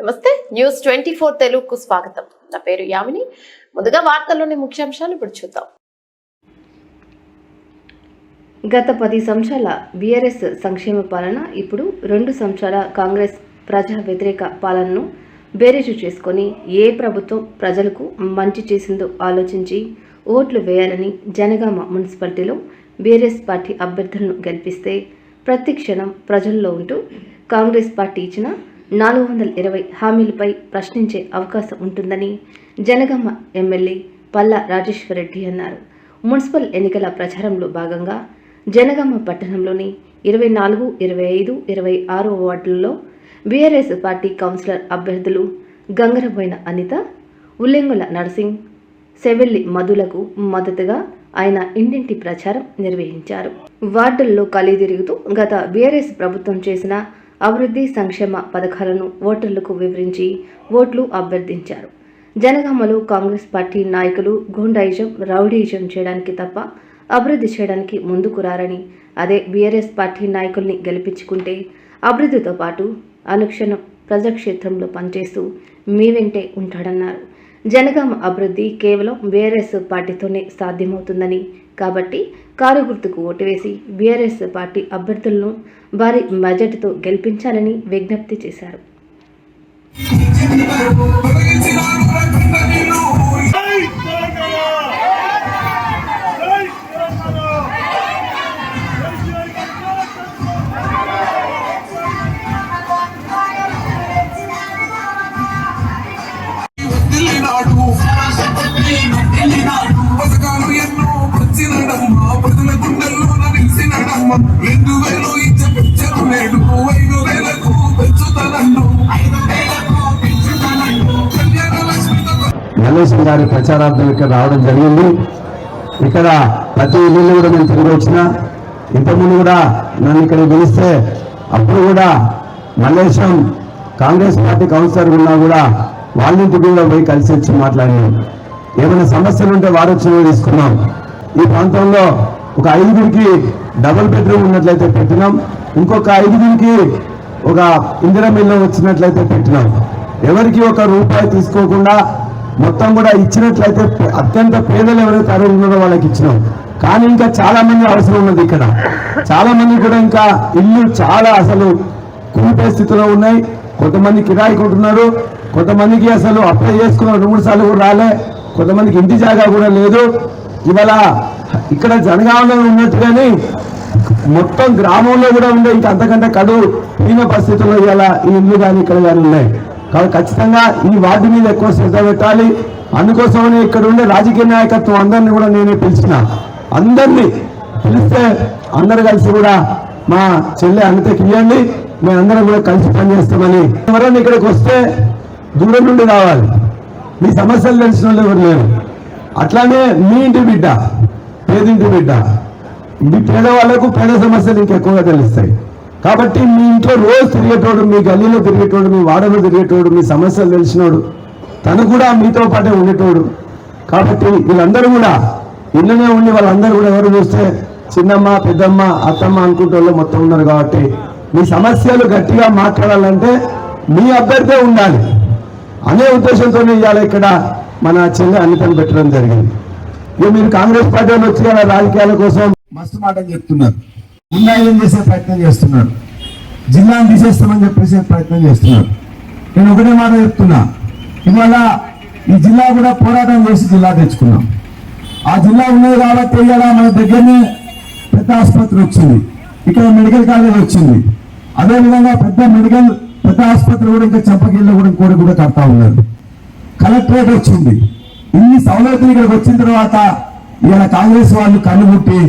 నమస్తే. News twenty four తెలుగుకు స్వాగతం. నా పేరు యామిని. ముందుగా వార్తల్లోని ముఖ్యాంశాలు ఇప్పుడు చూద్దాం. గత పది సంవత్సరాల బీఆర్ఎస్ సంక్షేమ పాలన ఇప్పుడు రెండు సంవత్సరాల కాంగ్రెస్ ప్రజా వ్యతిరేక పాలనను బేరేజు చేసుకొని ఏ ప్రభుత్వం ప్రజలకు మంచి చేసిందో ఆలోచించి ఓట్లు వేయాలని జనగామ మున్సిపాలిటీలో బీఆర్ఎస్ పార్టీ అభ్యర్థులను గెలిపిస్తే ప్రతి క్షణం ప్రజల్లో ఉంటూ కాంగ్రెస్ పార్టీ ఇచ్చిన నాలుగు వందల ఇరవై హామీలపై ప్రశ్నించే అవకాశం ఉంటుందని జనగామ ఎమ్మెల్యే పల్లా రాజేశ్వరరెడ్డి అన్నారు. మున్సిపల్ ఎన్నికల ప్రచారంలో భాగంగా జనగామ పట్టణంలోని ఇరవై నాలుగు ఇరవై ఐదు ఇరవై ఆరు వార్డులలో బీఆర్ఎస్ పార్టీ కౌన్సిలర్ అభ్యర్థులు గంగరబోయిన అనిత ఉల్లెంగుల నర్సింగ్ సెవెల్లి మధులకు మద్దతుగా ఆయన ఇంటింటి ప్రచారం నిర్వహించారు. వార్డుల్లో ఖాళీ తిరుగుతూ గత బీఆర్ఎస్ ప్రభుత్వం చేసిన అభివృద్ధి సంక్షేమ పథకాలను ఓటర్లకు వివరించి ఓట్లు అభ్యర్థించారు. జనగామలో కాంగ్రెస్ పార్టీ నాయకులు గూండాయిజం రౌడీయిజం చేయడానికి తప్ప అభివృద్ధి చేయడానికి ముందుకు రారని అదే బీఆర్ఎస్ పార్టీ నాయకుల్ని గెలిపించుకుంటే అభివృద్ధితో పాటు అనుక్షణం ప్రజాక్షేత్రంలో పనిచేస్తూ మీ వెంటే ఉంటాడన్నారు. జనగామ అభివృద్ధి కేవలం బీఆర్ఎస్ పార్టీతోనే సాధ్యమవుతుందని కాబట్టి కారు గుర్తుకు ఓటు వేసి బీఆర్ఎస్ పార్టీ అభ్యర్థులను భారీ బడ్జెట్తో గెలిపించాలని విజ్ఞప్తి చేశారు. మల్లేశం గారి ప్రచారార్థం ఇక్కడ రావడం జరిగింది. ఇక్కడ ప్రతి ఇల్లు కూడా నేను తిరిగి వచ్చిన. ఇంతకుముందు కూడా నన్ను ఇక్కడ పిలిస్తే అప్పుడు కూడా మల్లేశం కాంగ్రెస్ పార్టీ కౌన్సిలర్ ఉన్నా కూడా వాళ్ళ ఇంటికి కూడా పోయి కలిసి వచ్చి మాట్లాడినాం. ఏమైనా సమస్యలు ఉంటే వారు వచ్చి తీసుకున్నాం. ఈ ప్రాంతంలో ఒక ఐదుగురికి డబుల్ బెడ్రూమ్ ఉన్నట్లయితే పెట్టినాం. ఇంకొక ఐదుగురికి ఒక ఇందిరా మిల్లు వచ్చినట్లయితే పెట్టినాం. ఎవరికి ఒక రూపాయి తీసుకోకుండా మొత్తం కూడా ఇచ్చినట్లయితే అత్యంత పేదలు ఎవరైతే అర్హులు ఉన్నారో వాళ్ళకి ఇచ్చినాం. కానీ ఇంకా చాలా మంది అవసరం ఉన్నది ఇక్కడ. చాలా మంది కూడా ఇంకా ఇల్లు చాలా అసలు కూపే స్థితిలో ఉన్నాయి. కొంతమంది కిరాయి కొంటున్నారు కొంతమందికి అసలు అప్లై చేసుకున్న రెండు మూడు సార్లు కూడా రాలే. కొంతమందికి ఇంటి జాగా కూడా లేదు. ఇవాళ ఇక్కడ జనగామలో ఉన్నట్టుగానే మొత్తం గ్రామంలో కూడా ఉండే ఇంకా అంతకంటే కడు హీన పరిస్థితుల్లో ఇలా ఈ ఇల్లు కానీ ఇక్కడ కానీ ఉన్నాయి. కాబట్టి ఖచ్చితంగా ఈ వార్డు మీద ఎక్కువ శ్రద్ధ పెట్టాలి. అందుకోసమనే ఇక్కడ ఉండే రాజకీయ నాయకత్వం అందరినీ కూడా నేనే పిలిచిన. అందరినీ పిలిస్తే అందరు కలిసి కూడా మా చెల్లె అంతకి ఇవ్వండి. మేము అందరం కూడా కలిసి పనిచేస్తామని. ఎవరైనా ఇక్కడికి వస్తే దూరం నుండి రావాలి. మీ సమస్యలు తెలిసిన వాళ్ళు ఎవరు లేరు. అట్లానే మీ ఇంటి బిడ్డ పేదింటి బిడ్డ. మీ పేదవాళ్ళకు పేద సమస్యలు ఇంకెక్కువగా తెలుస్తాయి. కాబట్టి మీ ఇంట్లో రోజు తిరిగేటోడు మీ గల్లీలో తిరిగేటోడు మీ వాడలో తిరిగేటోడు మీ సమస్యలు తెలిసినోడు తను కూడా మీతో పాటే ఉండేటోడు. కాబట్టి వీళ్ళందరూ కూడా ఇళ్ళనే ఉండి వాళ్ళందరూ కూడా ఎవరు చూస్తే చిన్నమ్మ పెద్దమ్మ అత్తమ్మ అనుకుంటే మొత్తం ఉన్నారు కాబట్టి మీ సమస్యలు గట్టిగా మాట్లాడాలంటే మీ అభ్యర్థే ఉండాలి. అనే ఉద్దేశంతో ఇవాళ ఇక్కడ మన చెల్లె అన్నితను పెట్టడం జరిగింది. ఇక మీరు కాంగ్రెస్ పార్టీ వచ్చి రాజకీయాల కోసం మస్తు మాటలు చెప్తున్నారు. ఉన్నాయని చేసే ప్రయత్నం చేస్తున్నాడు? జిల్లాను తీసేస్తామని చెప్పేసి ప్రయత్నం చేస్తున్నారు నేను ఒకటే మాట చెప్తున్నా. ఇవాళ ఈ జిల్లా కూడా పోరాటం చేసి జిల్లా తెచ్చుకున్నాం. ఆ జిల్లా ఉన్నది కాబట్టి ఇవాళ మన దగ్గరనే పెద్ద ఆసుపత్రి వచ్చింది. ఇక్కడ మెడికల్ కాలేజ్ వచ్చింది. అదేవిధంగా పెద్ద మెడికల్ పెద్ద ఆసుపత్రి కూడా ఇంకా చంపగిల్ల కూడా ఇంకోటి కూడా కడతా ఉన్నారు. కలెక్టరేట్ వచ్చింది. ఇన్ని సౌలభ్యం ఇక్కడికి వచ్చిన తర్వాత ఇవాళ కాంగ్రెస్ వాళ్ళు కన్నుగుట్టి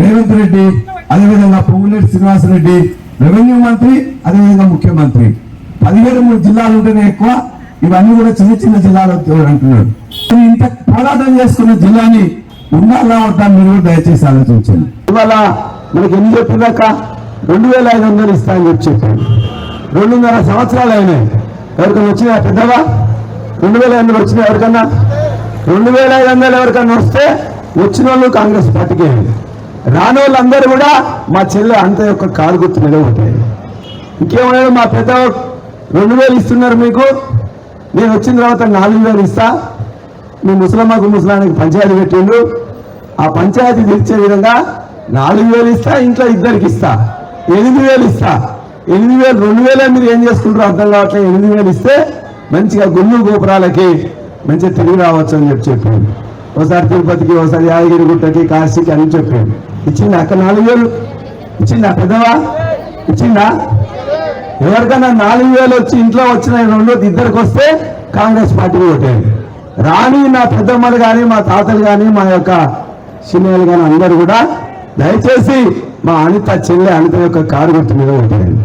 రేవంత్ రెడ్డి అదేవిధంగా పొంగులేటి శ్రీనివాసరెడ్డి రెవెన్యూ మంత్రి అదేవిధంగా ముఖ్యమంత్రి. పదిహేడు మూడు జిల్లాలు ఉంటేనే ఎక్కువ ఇవన్నీ కూడా చిన్న చిన్న జిల్లాలు అంటున్నాడు ఇంత పోరాటం చేసుకున్న జిల్లాని ఉండాలా వద్దా మీరు దయచేసి ఆలోచించండి. ఇవాళ మనకి ఎన్ని చెప్పినాక రెండు వేల ఐదు వందలు ఇస్తా అని చెప్పి చెప్పాను రెండున్నర సంవత్సరాలు అయినాయి. ఎవరికైనా వచ్చినా పెద్దవా? రెండు వేల ఐదు వందలు వచ్చినాయి ఎవరికన్నా? రెండు వేల ఐదు వందలు ఎవరికన్నా వస్తే వచ్చిన వాళ్ళు కాంగ్రెస్ పార్టీకి. అయింది వాళ్ళందరూ కూడా మా చెల్లె అంత యొక్క కారు గుర్తు మీద ఉంటాయి ఇంకేమన్నా మా పెద్ద రెండు వేలు ఇస్తున్నారు మీకు. నేను వచ్చిన తర్వాత నాలుగు వేలు ఇస్తా. మీ ముసలమ్మకు ముసలానికి పంచాయతీ పెట్టిండు ఆ పంచాయతీ తీర్చే విధంగా నాలుగు వేలు ఇస్తా ఇంట్లో ఇద్దరికి ఇస్తా. ఎనిమిది వేలు ఇస్తా. ఎనిమిది వేలు రెండు వేలే మీరు ఏం చేసుకుంటారో అర్థం కావట్లేదు. ఎనిమిది వేలు ఇస్తే మంచిగా గుళ్ళు గోపురాలకి మంచిగా తిరిగి రావచ్చు అని చెప్పి చెప్పింది ఒకసారి తిరుపతికి ఒకసారి యాదగిరి గుట్టకి కాశీకి అని చెప్పాడు. ఇచ్చిందా అక్క నాలుగు వేలు? ఇచ్చిందా పెద్దవా? ఇచ్చిందా? ఎవరికైనా నాలుగు వేలు వచ్చి ఇంట్లో వచ్చిన రెండు ఇద్దరికి వస్తే కాంగ్రెస్ పార్టీ ఓటేయండి. రాని నా పెద్దమ్మలు కానీ మా తాతలు కానీ మా యొక్క చిన్నలు కానీ అందరూ కూడా దయచేసి మా అనిత చెల్లె అనిత యొక్క కారు గుర్తు మీద ఓటేయండి.